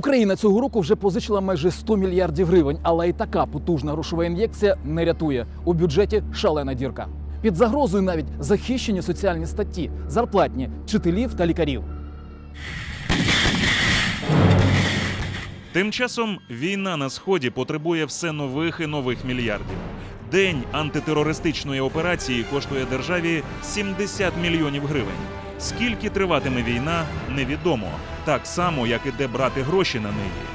Україна цього року вже позичила майже 100 мільярдів гривень, але і така потужна грошова ін'єкція не рятує. У бюджеті шалена дірка. Під загрозою навіть захищені соціальні статті, зарплатні вчителів та лікарів. Тим часом війна на сході потребує все нових і нових мільярдів. День антитерористичної операції коштує державі 70 мільйонів гривень. Скільки триватиме війна, невідомо, так само як і де брати гроші на неї.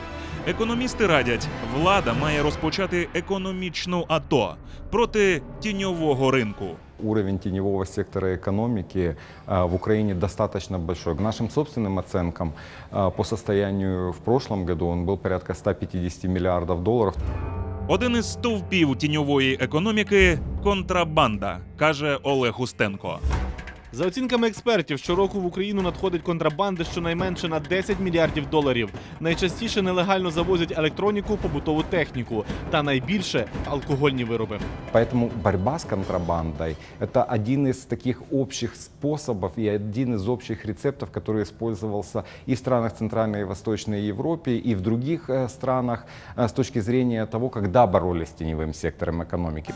Економісти радять, влада має розпочати економічну АТО проти тіньового ринку. Уровень теневого сектора экономики а, в Украине достаточно большой. К нашим собственным оценкам, а, по состоянию в прошлом году он был порядка 150 миллиардов долларов. Один із стовпів тіньової економіки контрабанда, каже Олег Устенко. За оцінками експертів, щороку в Україну надходить контрабанди щонайменше на 10 мільярдів доларів. Найчастіше нелегально завозять електроніку, побутову техніку та найбільше алкогольні вироби. Поэтому борьба с контрабандой – это один из таких общих способов и один из общих рецептов, который использовался и в странах Центральной и Восточной Европы, и в других э, странах э, с точки зрения того, когда боролись с теневым сектором экономики.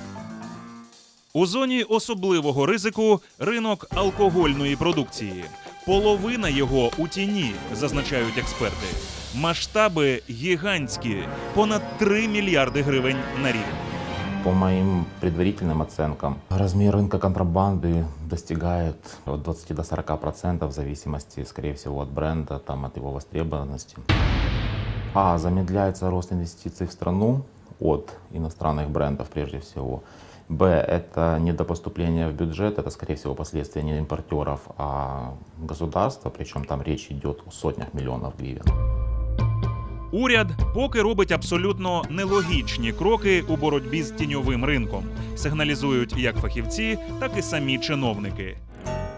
У зоні особливого ризику ринок алкогольної продукції. Половина його у тіні, зазначають експерти. Масштаби гігантські понад 3 мільярди гривень на рік. По моим предварительным оценкам, размер рынка контрабанды достигает от 20 до 40 процентов в зависимости, скорее всего, от бренда, там, от его востребованности. А. Замедляется рост инвестиций в страну от иностранных брендов прежде всего. Б. Это недопоступление в бюджет, это, скорее всего, последствия не импортеров, а государства, причем там речь идет о сотнях миллионов гривен. Уряд поки робить абсолютно нелогічні кроки у боротьбі з тіньовим ринком, сигналізують як фахівці, так і самі чиновники.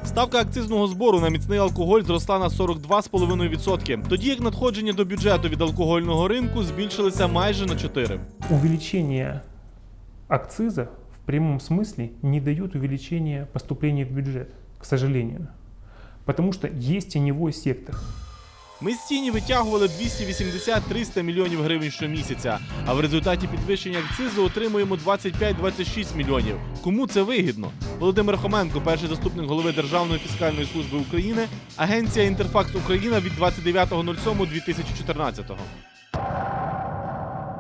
Ставка акцизного збору на міцний алкоголь зросла на 42,5%, тоді як надходження до бюджету від алкогольного ринку збільшилися майже на 4%. увеличение акциза в прямом смысле не дает увеличения поступления в бюджет, к сожалению. Потому что есть теневой сектор. Ми з тіні витягували 280-300 мільйонів гривень щомісяця, а в результаті підвищення акцизу отримуємо 25-26 мільйонів. Кому це вигідно? Володимир Хоменко, перший заступник голови Державної фіскальної служби України, агенція Інтерфакс Україна від 29.07.2014.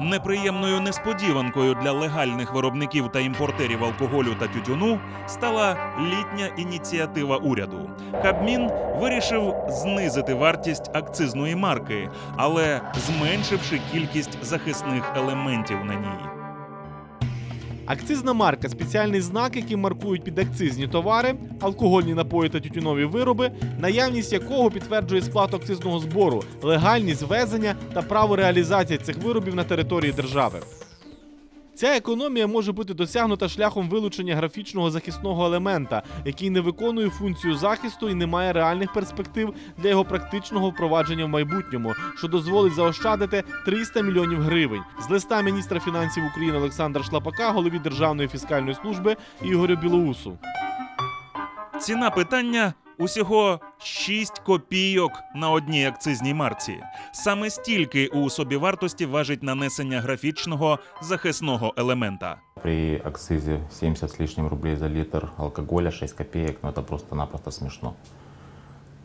Неприємною несподіванкою для легальних виробників та імпортерів алкоголю та тютюну стала літня ініціатива уряду. Кабмін вирішив знизити вартість акцизної марки, але зменшивши кількість захисних елементів на ній. Акцизна марка спеціальний знак, який маркують підакцизні товари, алкогольні напої та тютюнові вироби, наявність якого підтверджує сплату акцизного збору, легальність ввезення та право реалізації цих виробів на території держави. Ця економія може бути досягнута шляхом вилучення графічного захисного елемента, який не виконує функцію захисту і не має реальних перспектив для його практичного впровадження в майбутньому, що дозволить заощадити 300 мільйонів гривень. З листа міністра фінансів України Олександра Шлапака, голові Державної фіскальної служби Ігорю Білоусу. Ціна питання усього 6 копійок на одній акцизній марці. Саме стільки у собівартості важить нанесення графічного захисного елемента. При акцизе 70 с лишним рублей за литр алкоголя 6 копеек, ну это просто-напросто смешно.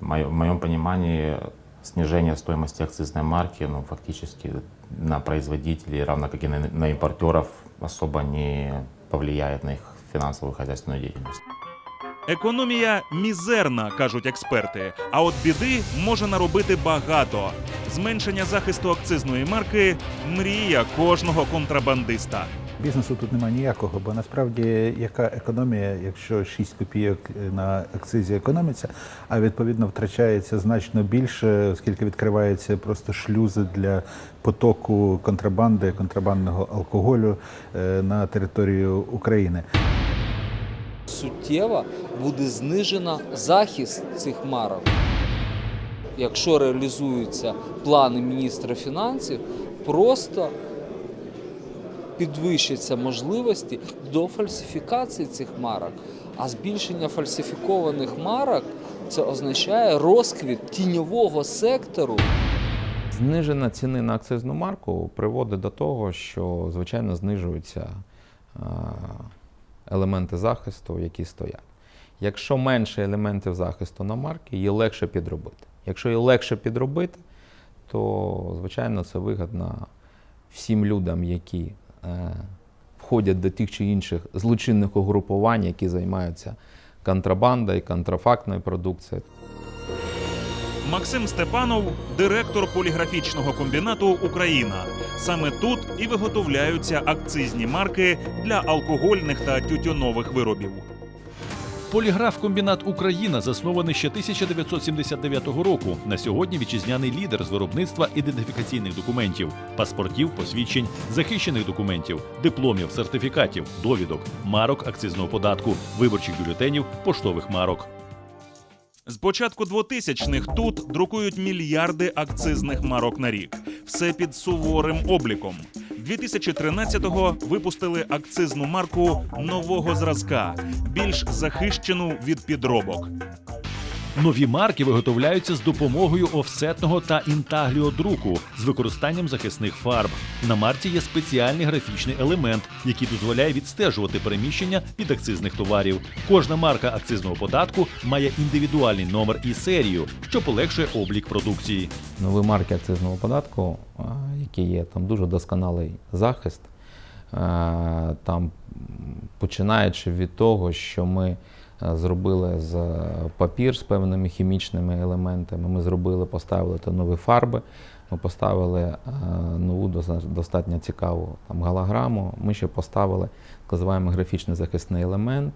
В моем понимании снижение стоимости акцизной марки ну, фактически на производителей, равно как и на, на импортеров, особо не повлияет на их финансовую и хозяйственную деятельность. Економія мізерна, кажуть експерти. А от біди може наробити багато. Зменшення захисту акцизної марки мрія кожного контрабандиста. Бізнесу тут немає ніякого, бо насправді яка економія, якщо 6 копійок на акцизі економиться, а відповідно втрачається значно більше, оскільки відкриваються просто шлюзи для потоку контрабанди, контрабандного алкоголю е, на територію України. Суттєво буде знижено захист цих марок. Якщо реалізуються плани міністра фінансів, просто підвищаться можливості до фальсифікації цих марок. А збільшення фальсифікованих марок це означає розквіт тіньового сектору. Зниження ціни на акцизну марку приводить до того, що звичайно знижуються е, елементи захисту, які стоять. Якщо менше елементів захисту на марки, її легше підробити. Якщо її легше підробити, то звичайно це вигідно всім людям, які е, входять до тих чи інших злочинних угрупувань, які займаються контрабандою, контрафактною продукцією. Максим Степанов, директор поліграфічного комбінату Україна. Саме тут і виготовляються акцизні марки для алкогольних та тютюнових виробів. Поліграф-комбінат Україна заснований ще 1979 року. На сьогодні вітчизняний лідер з виробництва ідентифікаційних документів, паспортів, посвідчень, захищених документів, дипломів, сертифікатів, довідок, марок акцизного податку, виборчих бюлетенів, поштових марок. З початку 2000-х тут друкують мільярди акцизних марок на рік. Все під суворим обліком. 2013-го випустили акцизну марку нового зразка, більш захищену від підробок. Нові марки виготовляються з допомогою офсетного та інтагліодруку з використанням захисних фарб. На марці є спеціальний графічний елемент, який дозволяє відстежувати переміщення від акцизних товарів. Кожна марка акцизного податку має індивідуальний номер і серію, що полегшує облік продукції. Нові марки акцизного податку, які є, там дуже досконалий захист. Там, починаючи від того, що ми зробили з е, папір з певними хімічними елементами, ми зробили, поставили то нові фарби, ми поставили е, нову достатньо цікаву там, голограму. Ми ще поставили так називаємо графічний захисний елемент,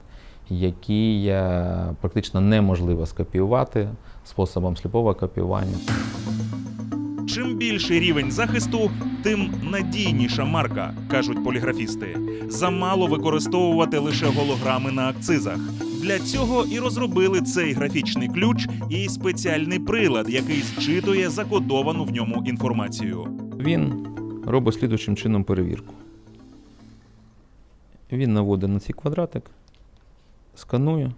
який е, практично неможливо скопіювати способом сліпового копіювання. Чим більший рівень захисту, тим надійніша марка, кажуть поліграфісти. Замало використовувати лише голограми на акцизах. Для цього і розробили цей графічний ключ і спеціальний прилад, який зчитує закодовану в ньому інформацію. Він робить слідуючим чином перевірку. Він наводить на цей квадратик, сканує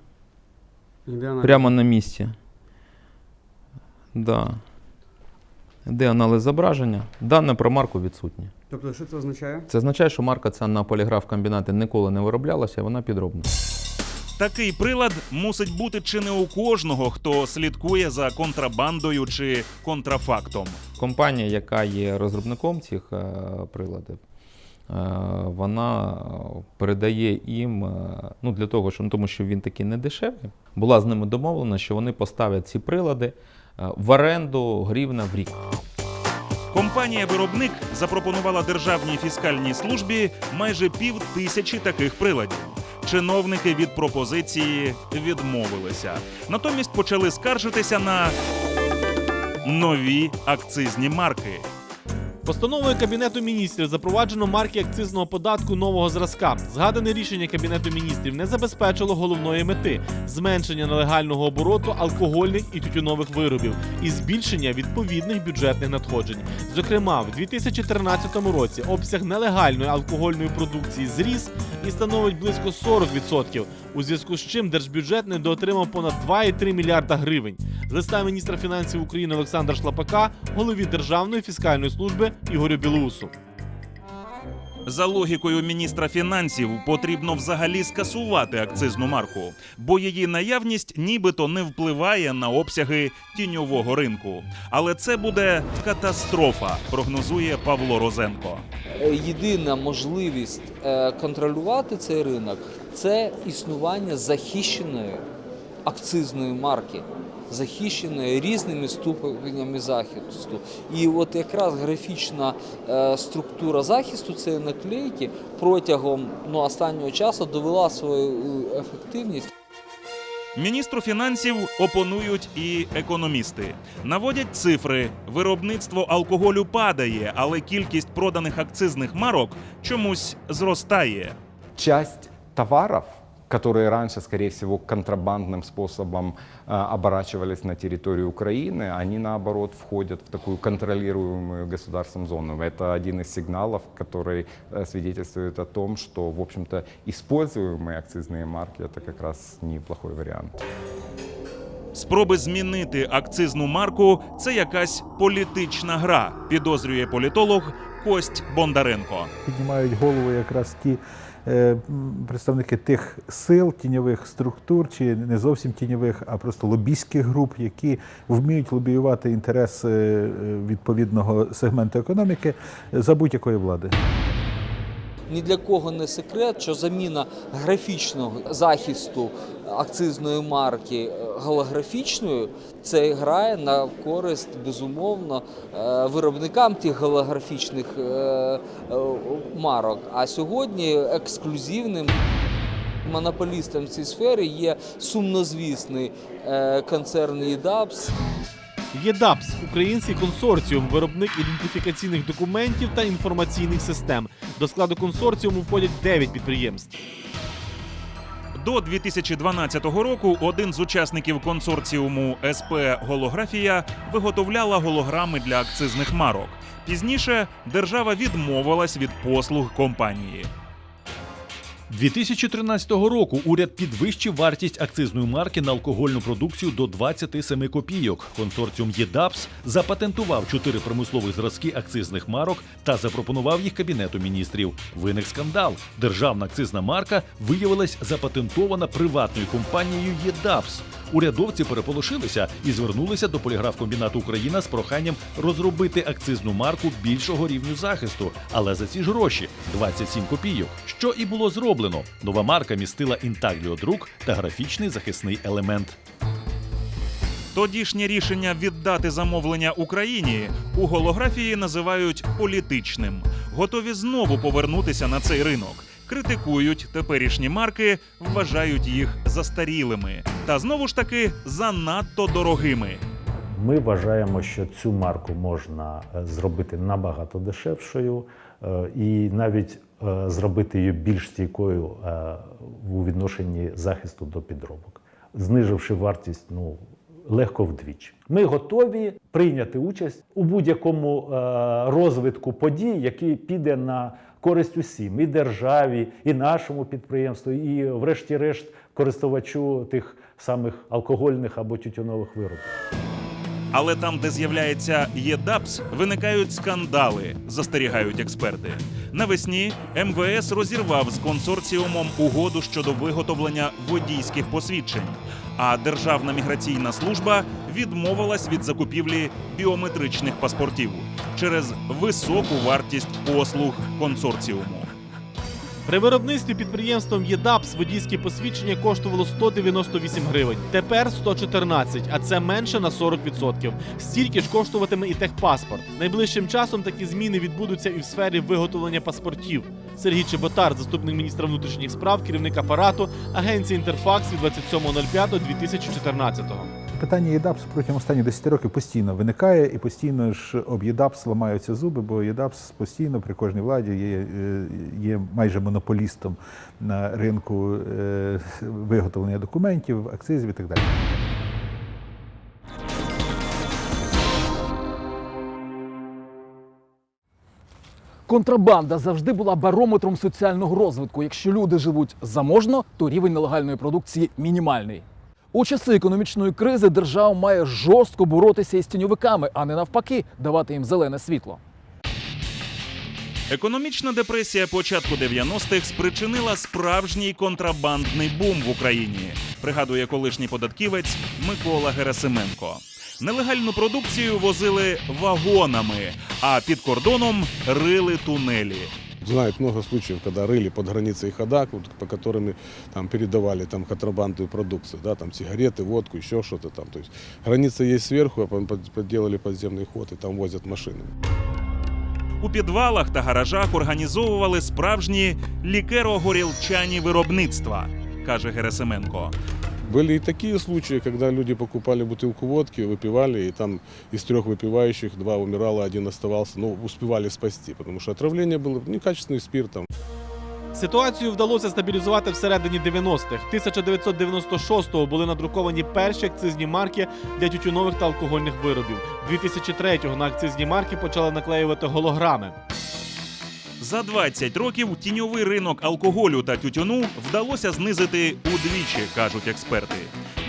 прямо на місці. Да. Де аналіз зображення? Дане про марку відсутнє. Тобто, що це означає? Це означає, що марка ця на поліграф комбінаті ніколи не вироблялася, вона підробна. Такий прилад мусить бути чи не у кожного, хто слідкує за контрабандою чи контрафактом. Компанія, яка є розробником цих е, приладів, е, вона передає їм, е, ну для того, що, ну, тому що він такий не дешевий, була з ними домовлена, що вони поставлять ці прилади в оренду гривна в рік. Компанія-виробник запропонувала Державній фіскальній службі майже пів тисячі таких приладів. Чиновники від пропозиції відмовилися. Натомість почали скаржитися на нові акцизні марки. Постановою Кабінету міністрів запроваджено марки акцизного податку нового зразка. Згадане рішення Кабінету міністрів не забезпечило головної мети зменшення нелегального обороту алкогольних і тютюнових виробів і збільшення відповідних бюджетних надходжень. Зокрема, в 2013 році обсяг нелегальної алкогольної продукції зріс і становить близько 40%, у зв'язку з чим держбюджет недоотримав понад 2,3 мільярда гривень. З листа міністра фінансів України Олександра Шлапака, голові Державної фіскальної служби Ігорю Білоусу. За логікою міністра фінансів потрібно взагалі скасувати акцизну марку, бо її наявність нібито не впливає на обсяги тіньового ринку. Але це буде катастрофа, прогнозує Павло Розенко. Е, Єдина можливість е, контролювати цей ринок це існування захищеної акцизної марки, захищеної різними ступенями захисту. І от якраз графічна е, структура захисту цієї наклейки протягом ну, останнього часу довела свою е, ефективність. Міністру фінансів опонують і економісти. Наводять цифри: виробництво алкоголю падає, але кількість проданих акцизних марок чомусь зростає. Часть товаров, которые раньше, скорее всего, контрабандным способом э, оборачивались на территорию Украины, они, наоборот, входят в такую контролируемую государством зону. Это один из сигналов, который э, свидетельствует о том, что, в общем-то, используемые акцизные марки – это как раз неплохой вариант. Спроби змінити акцизну марку це якась політична гра, підозрює політолог Кость Бондаренко. Піднімають голову якраз ті е, м, представники тих сил, тіньових структур, чи не зовсім тіньових, а просто лобійських груп, які вміють лобіювати інтереси е, відповідного сегменту економіки за будь-якої влади. Ні для кого не секрет, що заміна графічного захисту акцизної марки е, голографічною це грає на користь безумовно е, виробникам тих голографічних е, марок. А сьогодні ексклюзивним монополістом в цій сфері є сумнозвісний концерн ЄДАПС. ЄДАПС український консорціум, виробник ідентифікаційних документів та інформаційних систем. До складу консорціуму входять 9 підприємств. До 2012 року один з учасників консорціуму СП Голографія виготовляла голограми для акцизних марок. Пізніше держава відмовилась від послуг компанії. 2013 року уряд підвищив вартість акцизної марки на алкогольну продукцію до 27 копійок. Консорціум ЄДАПС запатентував чотири промислових зразки акцизних марок та запропонував їх кабінету міністрів. Виник скандал. Державна акцизна марка виявилась запатентована приватною компанією ЄДАПС. Урядовці переполошилися і звернулися до поліграфкомбінату Україна з проханням розробити акцизну марку більшого рівню захисту, але за ці ж гроші 27 копійок. Що і було зроблено. Нова марка містила інтагліодрук та графічний захисний елемент. Тодішнє рішення віддати замовлення Україні у голографії називають політичним. Готові знову повернутися на цей ринок. Критикують теперішні марки, вважають їх застарілими та знову ж таки занадто дорогими. Ми вважаємо, що цю марку можна е, зробити набагато дешевшою е, і навіть е, зробити її більш стійкою у відношенні захисту до підробок, зниживши вартість ну, легко вдвічі. Ми готові прийняти участь у будь-якому розвитку подій, який піде на користь усім і державі, і нашому підприємству, і, врешті-решт, користувачу тих самих алкогольних або тютюнових виробів. Але там, де з'являється ЄДАПС, виникають скандали, застерігають експерти. Навесні МВС розірвав з консорціумом угоду щодо виготовлення водійських посвідчень. А Державна міграційна служба відмовилась від закупівлі біометричних паспортів через високу вартість послуг консорціуму. При виробництві підприємством ЄДАПС водійське посвідчення коштувало 198 гривень. Тепер 114, а це менше на 40%. Стільки ж коштуватиме і техпаспорт. Найближчим часом такі зміни відбудуться і в сфері виготовлення паспортів. Сергій Чеботар, заступник міністра внутрішніх справ, керівник апарату агенції Інтерфакс від 27.05.2014. Питання ЄДАПС протягом останніх 10 років постійно виникає і постійно ж об ЄДАПС ламаються зуби, бо ЄДАПС постійно при кожній владі є, е, є майже монополістом на ринку е, виготовлення документів, акцизів і так далі. Контрабанда завжди була барометром соціального розвитку. Якщо люди живуть заможно, то рівень нелегальної продукції мінімальний. У часи економічної кризи держава має жорстко боротися із тіньовиками, а не навпаки давати їм зелене світло. Економічна депресія початку 90-х спричинила справжній контрабандний бум в Україні, пригадує колишній податківець Микола Герасименко. Нелегальну продукцію возили вагонами, а під кордоном рили тунелі. Знают много случаев, когда рыли под границей ходак, вот, по которым там передавали там контрабандную продукцию, да, там сигареты, водку, еще что-то там. То есть граница есть сверху, а потом под- подделали подземный ход и там возят машины. У підвалах та гаражах організовували справжні лікеро-горілчані виробництва, каже Герасименко. Были и такие случаи, когда люди покупали бутылку водки, выпивали, и там из трех выпивающих два умирало, один оставался, ну, успевали спасти, потому что отравление было некачественный спирт, там, Ситуацію вдалося стабілізувати всередині 90-х. 1996-го були надруковані перші акцизні марки для тютюнових та алкогольних виробів. 2003-го на акцизні марки почали наклеювати голограми. За 20 років тіньовий ринок алкоголю та тютюну вдалося знизити удвічі, кажуть експерти.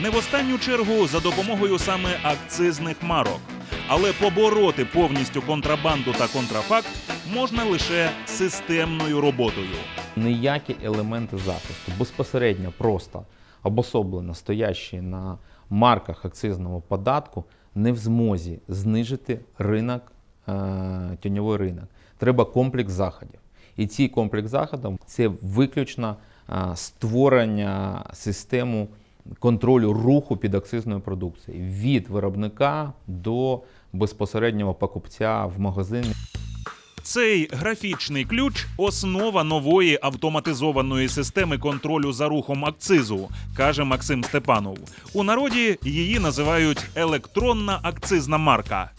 Не в останню чергу за допомогою саме акцизних марок. Але побороти повністю контрабанду та контрафакт можна лише системною роботою. ніякі елементи захисту безпосередньо просто обособлено стоящі на марках акцизного податку, не в змозі знижити ринок, е, тіньовий ринок. Треба комплекс заходів. І цей комплекс заходів це виключно створення системи контролю руху під акцизною продукцією від виробника до безпосереднього покупця в магазині. Цей графічний ключ основа нової автоматизованої системи контролю за рухом акцизу, каже Максим Степанов. У народі її називають електронна акцизна марка.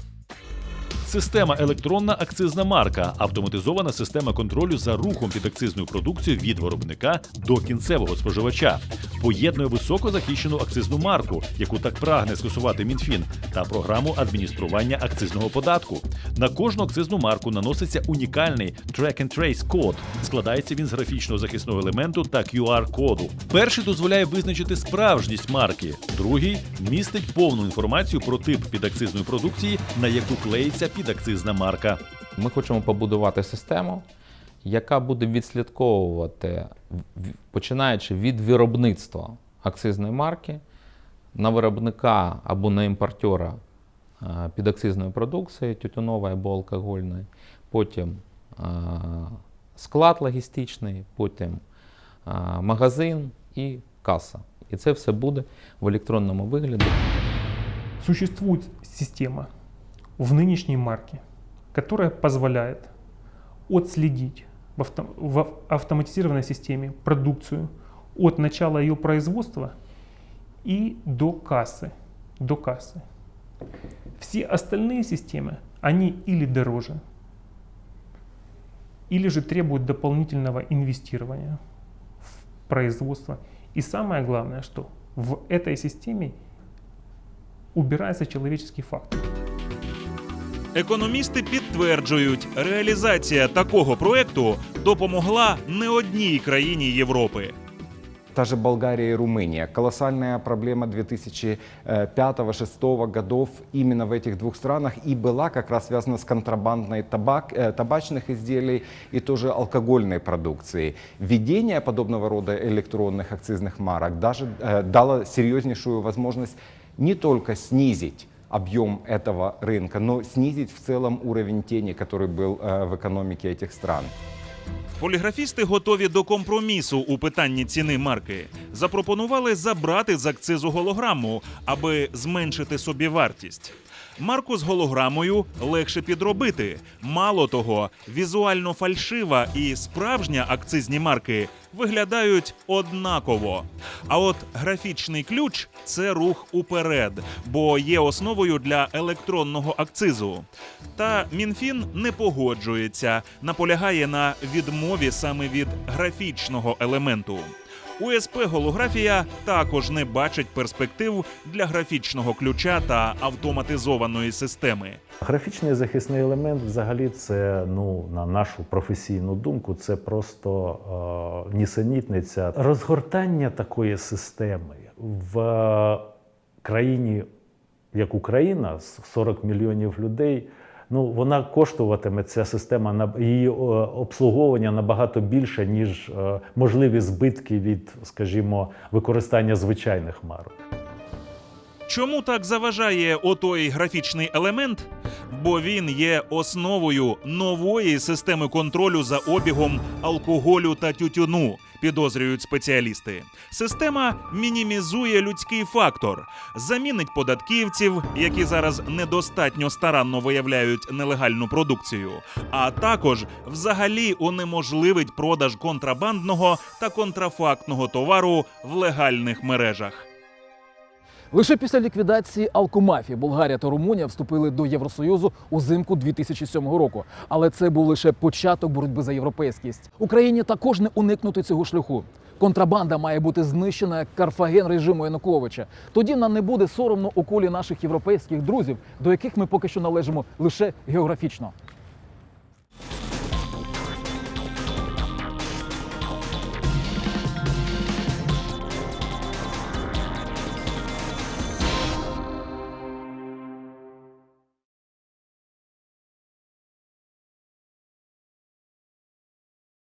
Система електронна акцизна марка автоматизована система контролю за рухом під акцизною продукцією від виробника до кінцевого споживача. Поєднує високозахищену акцизну марку, яку так прагне скасувати МінФін, та програму адміністрування акцизного податку. На кожну акцизну марку наноситься унікальний Track and Trace код. Складається він з графічного захисного елементу та QR-коду. Перший дозволяє визначити справжність марки, другий містить повну інформацію про тип підакцизної продукції, на яку клеїться підакцизна марка. Ми хочемо побудувати систему, яка буде відслідковувати, в- починаючи від виробництва акцизної марки, на виробника або на імпортера е, підакцизної продукції, тютюнової або алкогольної, потім е, склад логістичний, потім е, магазин і каса. І це все буде в електронному вигляді. Существует система в нынешней марке, которая позволяет отследить в, авто- в автоматизированной системе продукцию от начала ее производства и до кассы. До кассы. Все остальные системы, они или дороже, или же требуют дополнительного инвестирования в производство. И самое главное, что в этой системе убирается человеческий фактор. Економісти підтверджують, реалізація такого проекту допомогла не одній країні Європи. Та же Болгария и Румыния. Колоссальная проблема 2005-2006 годов именно в этих двух странах и была как раз связана с контрабандной табак, э, табачных изделий и тоже алкогольной продукцией. Введение подобного рода электронных акцизных марок даже э, дало серьезнейшую возможность не только снизить объем этого рынка, но снизить в целом уровень тени, который был э, в экономике этих стран. Поліграфісти готові до компромісу у питанні ціни марки. Запропонували забрати з акцизу голограму, аби зменшити собі вартість. Марку з голограмою легше підробити. Мало того, візуально фальшива і справжня акцизні марки виглядають однаково. А от графічний ключ це рух уперед, бо є основою для електронного акцизу. Та МінФін не погоджується, наполягає на відмові саме від графічного елементу. УСП голографія також не бачить перспектив для графічного ключа та автоматизованої системи. Графічний захисний елемент, взагалі, це ну на нашу професійну думку, це просто е, нісенітниця. Розгортання такої системи в е, країні, як Україна, з 40 мільйонів людей. Ну, вона коштуватиме ця система на її е, обслуговування набагато більше, ніж е, можливі збитки від, скажімо, використання звичайних марок. Чому так заважає отой графічний елемент? Бо він є основою нової системи контролю за обігом алкоголю та тютюну, підозрюють спеціалісти. Система мінімізує людський фактор, замінить податківців, які зараз недостатньо старанно виявляють нелегальну продукцію, а також взагалі унеможливить продаж контрабандного та контрафактного товару в легальних мережах. Лише після ліквідації алкомафії Болгарія та Румунія вступили до Євросоюзу узимку 2007 року. Але це був лише початок боротьби за європейськість. Україні також не уникнути цього шляху. Контрабанда має бути знищена як Карфаген режиму Януковича. Тоді нам не буде соромно у колі наших європейських друзів, до яких ми поки що належимо лише географічно.